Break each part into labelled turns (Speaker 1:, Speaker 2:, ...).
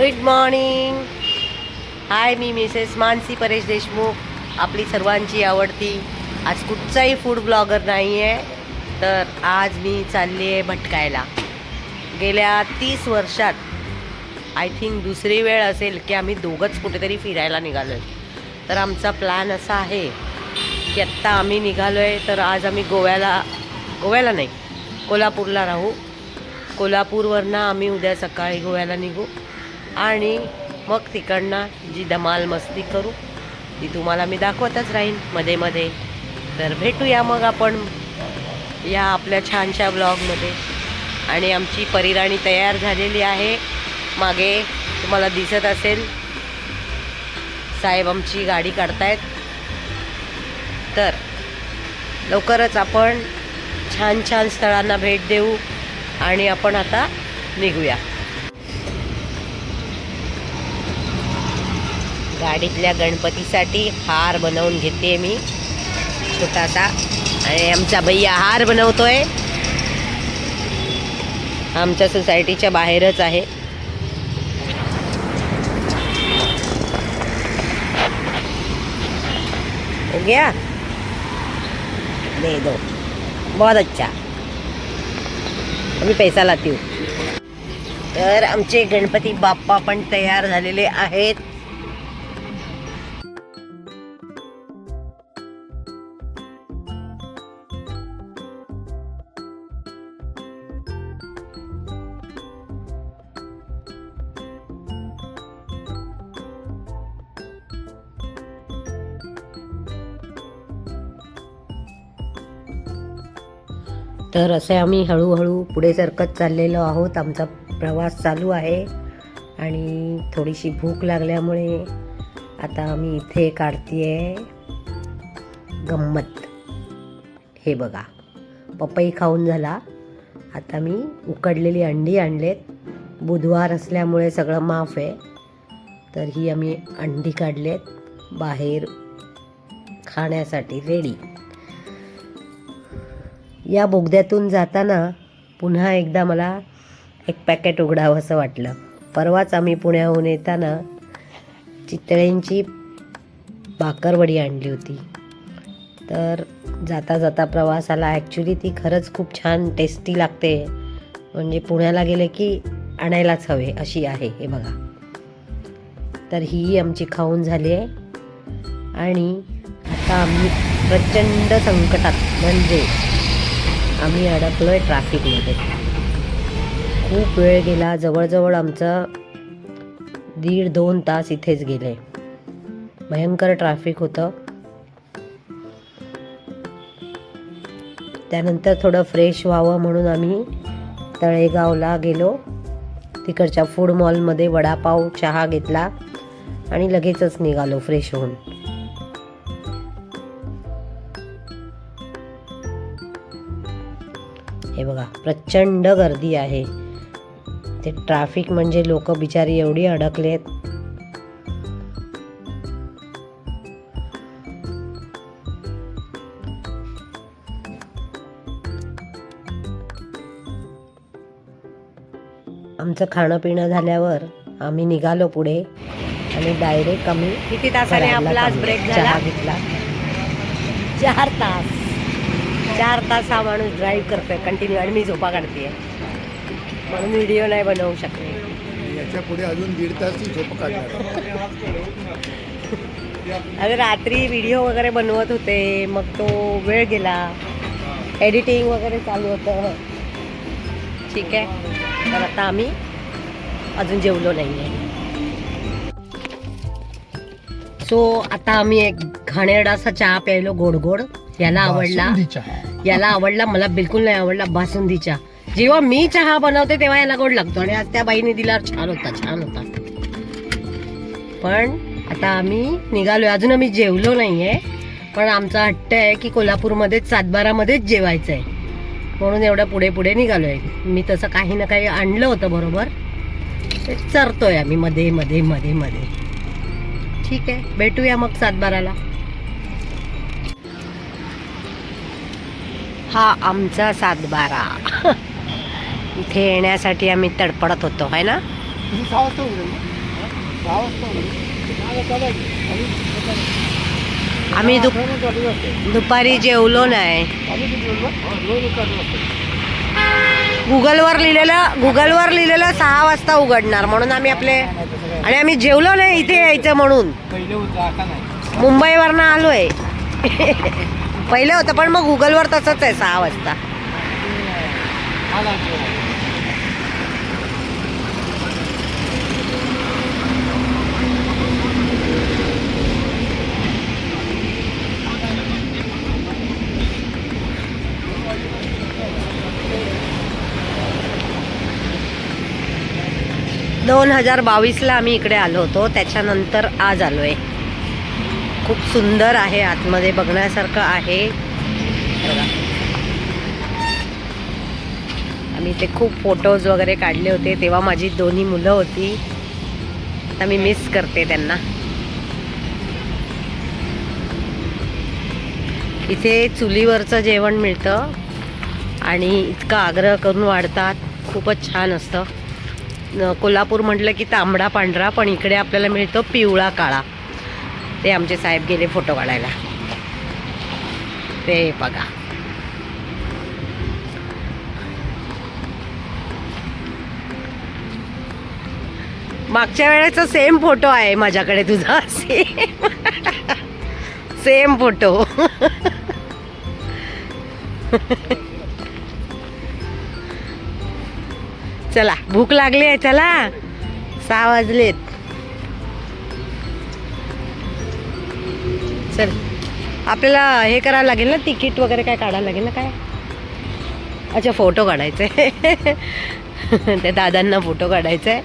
Speaker 1: Good morning hi मी Mrs Mansi Paresh Deshmukh. आपली सर्वांची आवडती. आज कुठचाही फूड ब्लॉगर नाही आहे तर आज मी चालली आहे भटकायला. गेल्या तीस वर्षात आय थिंक दुसरी वेळ असेल की आम्ही दोघंच कुठेतरी फिरायला निघालो आहे तर आमचा प्लॅन असा आहे की आत्ता आम्ही निघालो आहे तर आज आम्ही गोव्याला गोव्याला नाही कोल्हापूरला राहू. कोल्हापूरवरनं आम्ही उद्या सकाळी गोव्याला निघू. आणि मग तिकडनं जी धमाल मस्ती करू ती तुम्हाला मी दाखवतच राहीन. मध्ये मध्ये. तर भेटूया मग आपण या आपल्या छानशा ब्लॉगमध्ये. आणि आमची परिराणी तयार झालेली आहे. मागे तुम्हाला दिसत असेल साहेब आमची गाडी काढतायत. तर लवकरच आपण छान छान स्थळांना भेट देऊ आणि आपण आता निघूया. गाडीतल्या गणपतीसाठी हार बनवून घेते मी. छोटासा. आणि आमचा भैया हार बनवतोय. आमच्या सोसायटीच्या बाहेरच आहे. हो गया दे दो. बहुत अच्छा. आम्ही पैसा लाती तर आमचे गणपती बाप्पा पण तयार झालेले आहेत. तर असे आम्ही हळूहळू पुढे सरकत चाललेलो आहोत. आमचा प्रवास चालू आहे. आणि थोडीशी भूक लागल्यामुळे आता आम्ही इथे काढतीये. गंमत. हे बघा. पपई खाऊन झाला. आता मी उकडलेली अंडी आणलेत. बुधवार असल्यामुळे सगळं माफ आहे. तर ही आम्ही अंडी काढलेत. बाहेर खाण्यासाठी रेडी या बोगद्यातून जाताना पुन्हा एकदा मला एक पॅकेट उघडावं असं वाटलं. परवाच आम्ही पुण्याहून येताना चितळेंची भाकरवडी आणली होती. तर जाता जाता प्रवासाला ॲक्च्युली ती खरंच खूप छान टेस्टी लागते. म्हणजे पुण्याला गेले की आणायलाच हवे अशी आहे हे बघा. तर ही आमची खाऊन झाली आहे. आणि आता आम्ही प्रचंड संकटात म्हणजे आम्ही अडकलो आहे ट्रॅफिकमध्ये. खूप वेळ गेला जवळजवळ आमचं दीड दोन तास इथेच गेले. भयंकर ट्रॅफिक होतं. त्यानंतर थोडं फ्रेश व्हावं म्हणून आम्ही तळेगावला गेलो. तिकडच्या फूड मॉलमध्ये वडापाव चहा घेतला आणि लगेचच निघालो फ्रेश होऊन. हे बघा प्रचंड गर्दी आहे. ते ट्रॅफिक म्हणजे लोक बिचारी एवढी अडकलेत. आमचं खाणं पिणं झाल्यावर आम्ही निघालो पुढे आणि डायरेक्ट आम्ही
Speaker 2: किती तासाने आपला. ब्रेक झाला
Speaker 1: चहा घेतला.
Speaker 2: चार तास. चार तास हा माणूस ड्राईव्ह करतोय कंटिन्यू आणि मी झोपा काढते म्हणून व्हिडिओ नाही बनवू शकले.
Speaker 3: याच्यापुढे अजून दीड तास झोप काढणार.
Speaker 2: अरे रात्री व्हिडिओ वगैरे बनवत होते मग तो वेळ गेला. एडिटिंग वगैरे चालू होतं. ठीक आहे. तर आता आम्ही अजून जेवलो नाही आहे सो आता आम्ही एक घाणेरडासा चहा प्यायलो गोड गोड याला आवडला.
Speaker 3: बासुंदी चहा.
Speaker 2: याला आवडला मला बिलकुल नाही आवडला बासुंदी चहा जेव्हा मी चहा बनवते तेव्हा याला गोड लागतो. आणि आज त्या बाईने दिल्यावर छान होता छान होता. पण आता आम्ही निघालोय. अजून आम्ही जेवलो नाहीये. पण आमचा हट्ट आहे की कोल्हापूरमध्येच सातबारामध्येच जेवायचं आहे म्हणून एवढं पुढे पुढे निघालोय. मी तसं काही ना काही आणलं होतं बरोबर. ते चरतोय आम्ही मध्ये मध्ये मध्ये मध्ये. ठीक आहे. भेटूया मग सातबाराला. हा आमचा सातबारा. इथे येण्यासाठी आम्ही तडपडत होतो आहे ना?
Speaker 1: आम्ही दुप दुपारी जेवलो नाही. गुगलवर लिहिलेलं गुगलवर लिहिलेलं सहा वाजता उघडणार म्हणून आम्ही आपले आणि आम्ही जेवलो नाही इथे यायचं म्हणून. मुंबईवरनं आलोय. पहिलं होतं पण मग गुगलवर तसंच आहे सहा वाजता. दोन हजार बावीसला आम्ही इकडे आलो होतो त्याच्यानंतर आज आलो आहे खूप सुंदर आहे आतमध्ये बघण्यासारखं आहे. बघा. आम्ही ते खूप फोटोज वगैरे काढले होते तेव्हा माझी दोन्ही मुलं होती. आता मी मिस करते त्यांना. इथे चुलीवरचं जेवण मिळतं आणि इतका आग्रह करून वाढतात. खूपच छान असतं. कोल्हापूर म्हटलं की तांबडा पांढरा पण इकडे आपल्याला मिळतो पिवळा काळा. ते आमचे साहेब गेले फोटो काढायला. ते बघा. मागच्या वेळेचा सेम फोटो आहे माझ्याकडे तुझा. सेम सेम फोटो चला भूक लागली आहे चला. सहा वाजलेत. चल आपल्याला हे करायला लागेल ना तिकीट वगैरे काय काढायला लागेल ना काय? अच्छा फोटो काढायचे. त्या दादांना फोटो काढायचा. आहे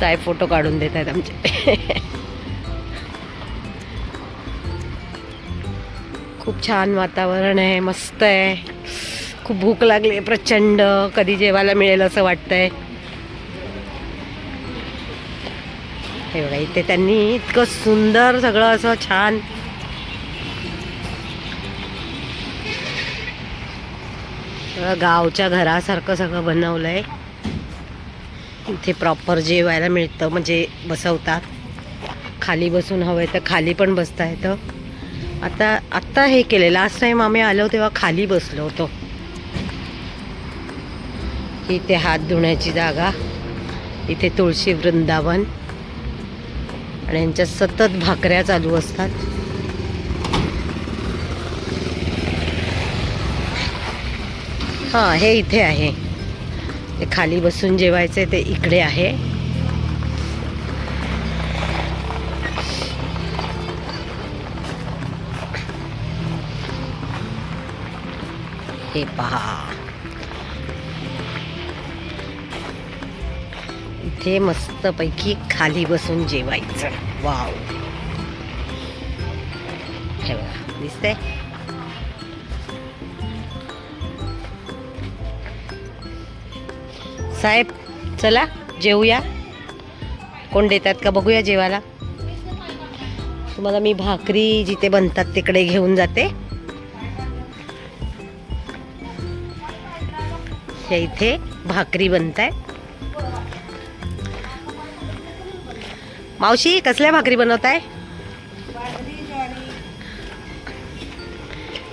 Speaker 1: साहेब फोटो काढून देत आहेत आमचे. खूप छान वातावरण आहे मस्त आहे. खूप भूक लागली आहे प्रचंड. कधी जेवायला मिळेल असं वाटतंय. हे बघा इथे त्यांनी इतकं सुंदर सगळं असं छान सगळं गावच्या घरासारखं सगळं बनवलंय. इथे प्रॉपर जेवायला मिळतं म्हणजे बसवतात. खाली बसून हवं तर खाली पण बसता येतं. आता आत्ता हे केले लास्ट टाईम आम्ही आलो तेव्हा खाली बसलो होतो. इथे हात धुण्याची जागा. इथे तुळशी वृंदावन. आणि यांच्या सतत भाकऱ्या चालू असतात. हां हे इथे आहे. ते खाली बसून जेवायचे ते इकडे आहे. हे पहा. इथे मस्तपैकी खाली बसून जेवायचं. वाव. हे बघा दिसतंय? साहेब चला जेवूया कोण देतात का बघूया जेवायला. तुम्हाला मी भाकरी जिथे बनतात तिकडे घेऊन जाते. हे इथे भाकरी बनताय. मावशी कसल्या भाकरी बनवताय?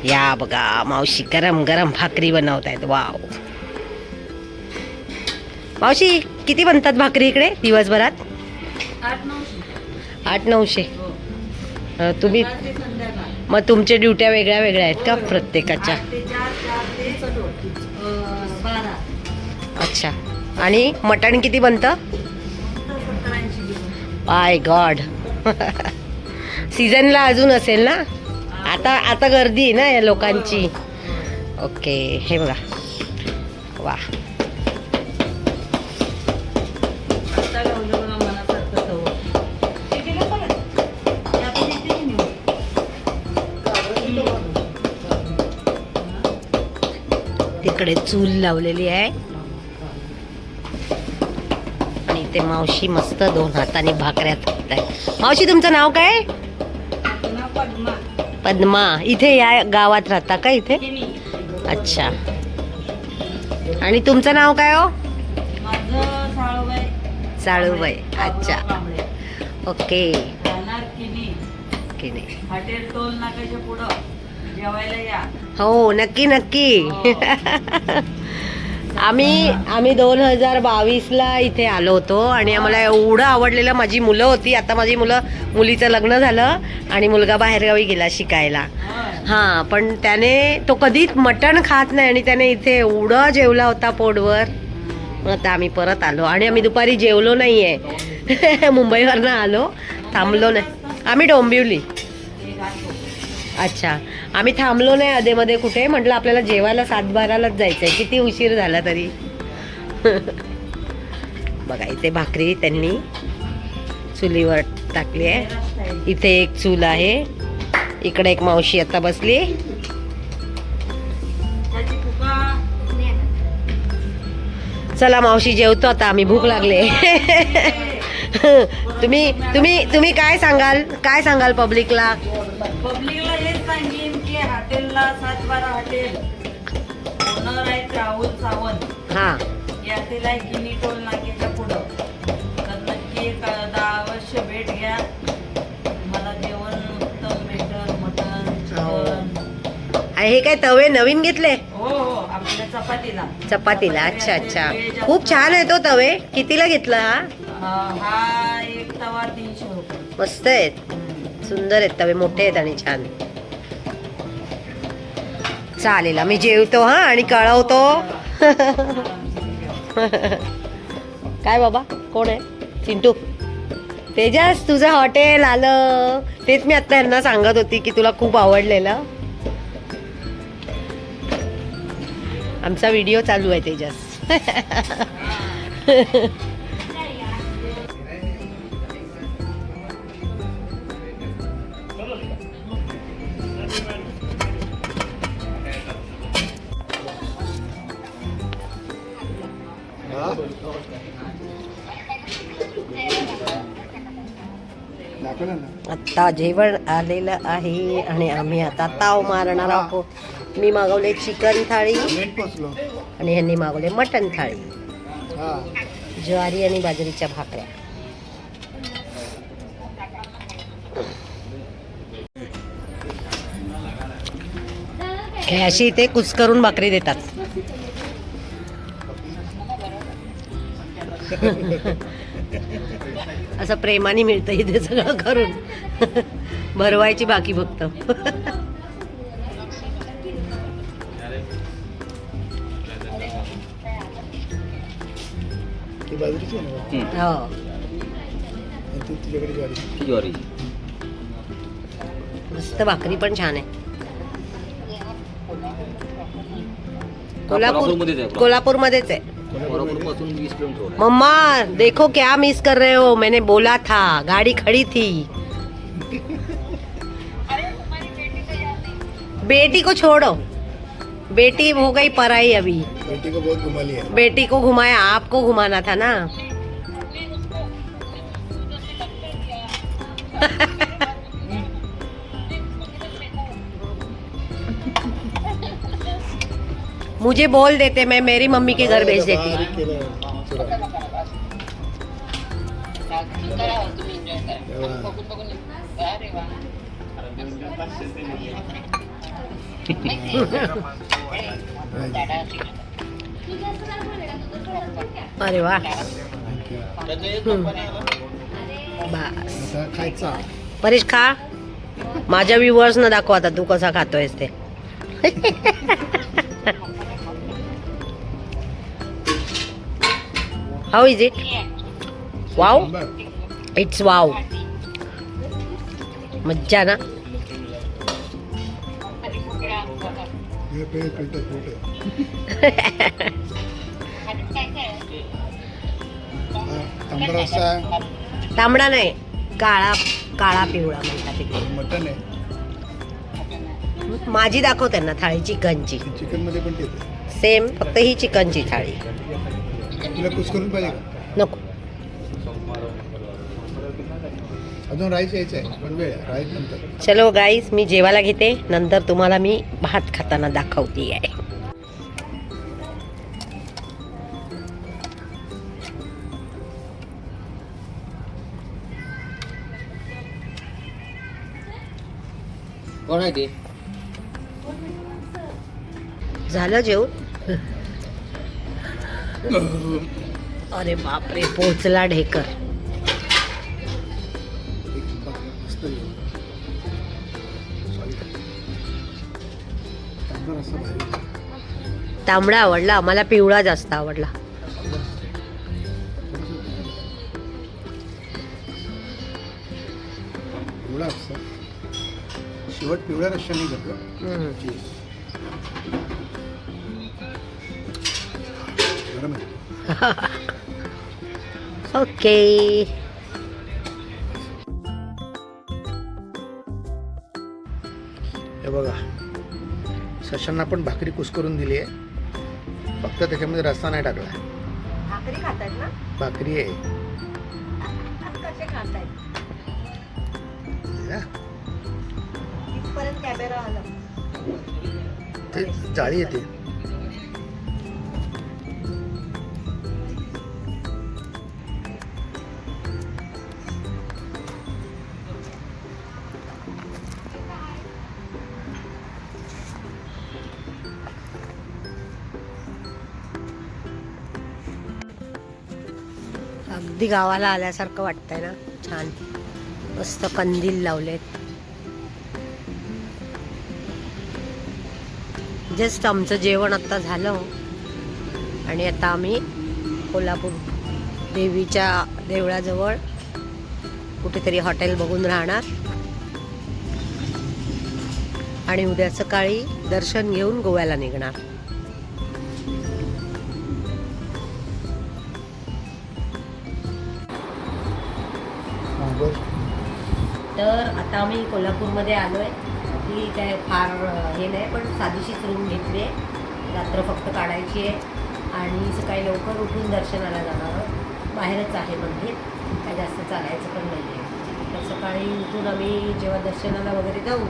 Speaker 1: या बघा मावशी गरम गरम भाकरी बनवतायत. वाव. मावशी किती बनतात भाकरी इकडे दिवसभरात? आठ नऊशे अं, तुम्ही मग तुमच्या ड्युट्या वेगळ्या वेगळ्या आहेत का प्रत्येकाच्या? अच्छा. आणि मटण किती बनतं? बाय गॉड सीझनला अजून असेल ना? आता आता गर्दी आहे ना या लोकांची. ओके हे बघा. वा. तिकडे चूल लावलेली आहे. आणि ते मावशी मस्त दोन हाताने भाकऱ्या थापताय मावशी तुमचं नाव काय? पद्मा. इथे या गावात राहता का इथे? अच्छा. आणि तुमचं नाव काय हो? चाळूबाई अच्छा. ओके.
Speaker 3: जाणार किनी
Speaker 1: की नाही.
Speaker 3: जेवायला या.
Speaker 1: हो नक्की नक्की. आम्ही आम्ही दोन हजार बावीसला इथे आलो होतो आणि आम्हाला एवढं आवडलेलं माझी मुलं होती आता माझी मुलं मुलीचं लग्न झालं आणि मुलगा बाहेरगावी गेला शिकायला. हां. पण त्याने तो कधीच मटण खात नाही आणि त्याने इथे एवढं जेवला होता पोटवर आता आम्ही परत आलो आणि आम्ही दुपारी जेवलो नाही आहे मुंबईवरनं आलो थांबलो नाही. आम्ही डोंबिवली. अच्छा. आम्ही थांबलो नाही अधेमध्ये कुठे. म्हटलं आपल्याला जेवायला सातबारालाच जायचं आहे किती उशीर झाला तरी. बघा इथे भाकरी त्यांनी चुलीवर टाकली आहे. इथे एक चूल आहे. इकडे एक मावशी आता बसली. चला मावशी जेवतो आता. आम्ही भूक लागले. तुम्ही तुम्ही तुम्ही काय सांगाल? काय सांगाल पब्लिकला
Speaker 3: पब्लिकला हेच सांगेन. हॉटेलला सात बारा हॉटेल. ओनर आहे राहुल सावंत.
Speaker 1: हां.
Speaker 3: यातील आहे किनी टोल नाक्याच्या पुढं. तर नक्की एक दा- अवश्य भेट घ्या. मला जेवण उत्तम भेटल मटन चिकन.
Speaker 1: आणि हे काय तवे नवीन घेतले?
Speaker 3: हो हो आपल्या चपातीला.
Speaker 1: चपातीला. अच्छा अच्छा. खूप छान आहे तो तवे. कितीला घेतला हा?
Speaker 3: हा एक तवा तीनशे रुपये.
Speaker 1: मस्त आहेत. सुंदर आहेत तवे मोठे आहेत आणि छान. चालेल आम्ही जेवतो हा आणि कळवतो. काय बाबा कोण आहे? चिंटू. तेजस तुझं हॉटेल आलं. तेच मी आता यांना सांगत होती की तुला खूप आवडलेलं. आमचा व्हिडिओ चालू आहे तेजस. आत्ता जेवण आलेलं आहे आणि आम्ही आता ताव मारणार आहोत. मी मागवले चिकन थाळी आणि ह्यांनी मागवले मटन थाळी. ज्वारी आणि बाजरीच्या भाकऱ्या. हे अशी इथे कुस्करून भाकरी देतात. असं प्रेमाने मिळतं इथे सगळं करून. भरवायची बाकी फक्त. हो.
Speaker 3: ज्वारी?
Speaker 1: मस्त भाकरी पण छान आहे. कोल्हापूर
Speaker 4: कोल्हापूर किलोमीटर आहे.
Speaker 1: मम्मा देखो क्या मिस कर रहे हो? मैंने बोला था गाड़ी खड़ी थी. बेटी को छोड़ो। बेटी हो गई पराई अभी।
Speaker 3: बेटी को बहुत घुमा लिया।
Speaker 1: बेटी को घुमाया आपको घुमाना था ना? मुझे बोल देते मैं मेरी मम्मी के घर भेज देती.
Speaker 3: तेव्हा.
Speaker 1: अरे वा.
Speaker 3: खायचा.
Speaker 1: परेश खा. माझ्या व्ह्युअर्स न दाखव आता तू कसा खातोयस ते. How is it wow. It's wow मज्जा ना.
Speaker 3: तांबडा
Speaker 1: नाही काळा काळा पिवळा म्हणतात तिकडे
Speaker 3: मटन आहे.
Speaker 1: माझी दाखव त्यांना थाळी चिकनची.
Speaker 3: चिकनमध्ये पण
Speaker 1: सेम फक्त ही चिकनची थाळी.
Speaker 3: तुला कुस करून पाहिजे
Speaker 1: नको.
Speaker 3: अजून राईस यायचं आहे पण वेळ राईस नंतर.
Speaker 1: चलो गाईस मी जेवायला घेते नंतर तुम्हाला मी भात खाताना दाखवते. आहे
Speaker 4: कोण आहे ते?
Speaker 1: झालं जेवण? अरे बापरे पोचला ढेकर. तांबडा आवडला आम्हाला पिवळा जास्त आवडला.
Speaker 3: शेवट पिवळ्या रश्याने घेतलं.
Speaker 1: ओके.
Speaker 3: हे बघा सशांना पण भाकरी कुस्करून दिली आहे. फक्त त्याच्यामध्ये रस्ता नाही टाकला.
Speaker 1: भाकरी खातायत ना?
Speaker 3: भाकरी आहे. ते जाळी येते.
Speaker 1: अगदी गावाला आल्यासारखं वाटतंय ना? छान. मस्त कंदील लावलेत. जस्ट आमचं जेवण आत्ता झालं. आणि आता आम्ही कोल्हापूर देवीच्या देवळाजवळ कुठेतरी हॉटेल बघून राहणार. आणि उद्या सकाळी दर्शन घेऊन गोव्याला निघणार. तर आता आम्ही कोल्हापूरमध्ये आलो आहे ती काय फार हे नाही पण साधीशीच रूम घेतली आहे रात्र फक्त काढायची आहे आणि सकाळी लवकर उठून दर्शनाला जाणार आहोत. बाहेरच आहे मंदिर. काय जास्त चालायचं पण नाही आहे तर सकाळी उठून आम्ही जेव्हा दर्शनाला वगैरे जाऊ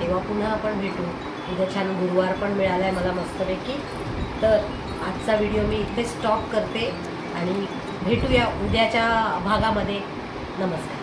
Speaker 1: तेव्हा पुन्हा आपण भेटू. उद्या छान गुरुवार पण मिळाला आहे मला मस्तपैकी. तर आजचा व्हिडिओ मी इथे स्टॉप करते. आणि भेटूया उद्याच्या भागामध्ये. नमस्कार.